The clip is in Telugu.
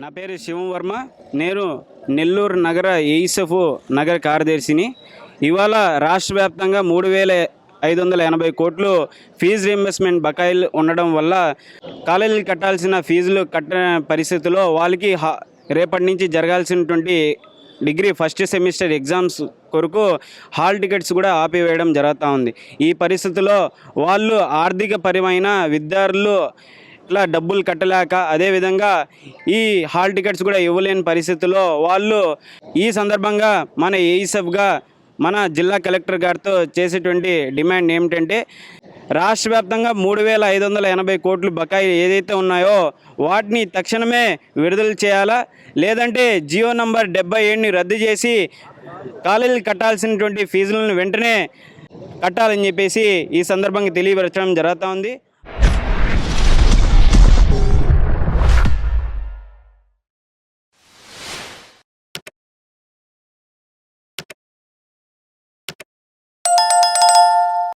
నా పేరు శివం వర్మ. నేను నెల్లూరు నగర ఏయిసఫ్ నగర కార్యదర్శిని. ఇవాళ రాష్ట్ర వ్యాప్తంగా మూడు వేల ఐదు వందల ఎనభై కోట్లు ఫీజు రీయింబర్స్మెంట్ బకాయిలు ఉండడం వల్ల కాలేజీలు కట్టాల్సిన ఫీజులు కట్టిన పరిస్థితిలో వాళ్ళకి రేపటి నుంచి జరగాల్సినటువంటి డిగ్రీ ఫస్ట్ సెమిస్టర్ ఎగ్జామ్స్ కొరకు హాల్ టికెట్స్ కూడా ఆపివేయడం జరుగుతూ ఉంది. ఈ పరిస్థితిలో వాళ్ళు ఆర్థిక పరమైన విద్యార్థులు అట్లా డబ్బులు కట్టలేక అదేవిధంగా ఈ హాల్ టికెట్స్ కూడా ఇవ్వలేని పరిస్థితుల్లో వాళ్ళు ఈ సందర్భంగా మన ఏఈసెఫ్గా మన జిల్లా కలెక్టర్ గారితో చేసేటువంటి డిమాండ్ ఏమిటంటే రాష్ట్ర వ్యాప్తంగా మూడు వేల ఐదు వందల ఎనభై కోట్లు బకాయి ఏదైతే ఉన్నాయో వాటిని తక్షణమే విడుదల చేయాలా? లేదంటే జియో నంబర్ డెబ్బై ఏడుని రద్దు చేసి కాలేజీలు కట్టాల్సినటువంటి ఫీజులను వెంటనే కట్టాలని చెప్పేసి ఈ సందర్భంగా తెలియపరచడం జరుగుతూ ఉంది.